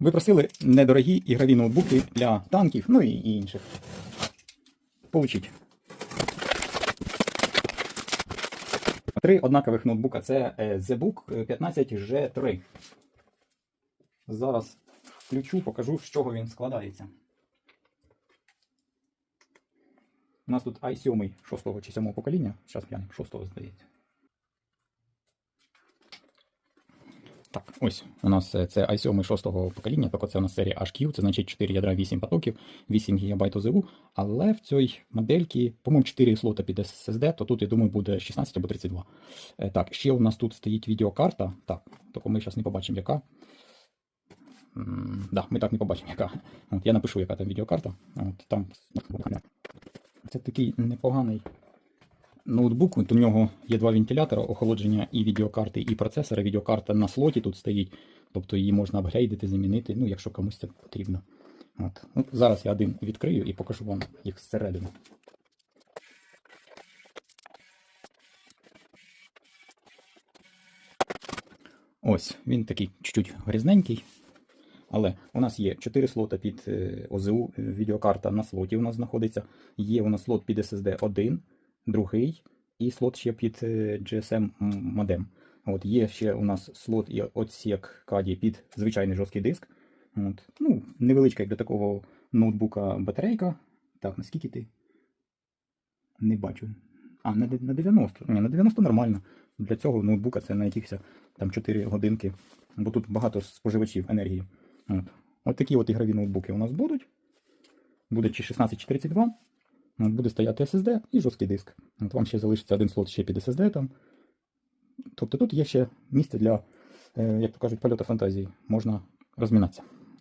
Ви просили недорогі ігрові ноутбуки для танків, ну і інших. Получіть. Три однакових ноутбука. Це е, ZBook 15G3. Зараз включу, покажу, з чого він складається. У нас тут i7 6 чи 7 покоління. Зараз глянемо, 6 здається. Так, ось у нас е, це i7 6 покоління, так це у нас серія HQ, це значить 4 ядра 8 потоків, 8 ГБ ОЗУ, але в цій модельці, по-моєму, 4 слота під SSD, то тут, я думаю, буде 16 або 32. Е, Так, ще у нас тут стоїть відеокарта. Так, тільки ми зараз не побачимо, яка. Да, ми так не побачимо, яка. От, я напишу, яка там відеокарта. От, там... Це такий непоганий ноутбук. От у нього є два вентилятора, охолодження і відеокарти, і процесора. Відеокарта на слоті тут стоїть, тобто її можна апгрейдити, замінити, ну, якщо комусь це потрібно. От. Ну, зараз я один відкрию і покажу вам їх зсередини. Ось, він такий чуть-чуть грізненький. Але у нас є 4 слота під е, ОЗУ, е, відеокарта на слоті у нас знаходиться. Є у нас слот під SSD 1, другий, і слот ще під е, GSM модем. От Є ще у нас слот і отсік каді під звичайний жорсткий диск. От. Ну, невеличка, як для такого ноутбука батарейка. Так, наскільки ти? Не бачу. А, на на 90. Ні, на 90 нормально. Для цього ноутбука це на якихось там 4 годинки. Бо тут багато споживачів енергії. От. От такі от ігрові ноутбуки у нас будуть. Буде чи 16, чи 32. От буде стояти SSD і жорсткий диск. От вам ще залишиться один слот ще під SSD там. Тобто тут є ще місце для, е, як то кажуть, польоту фантазії. Можна розмінатися.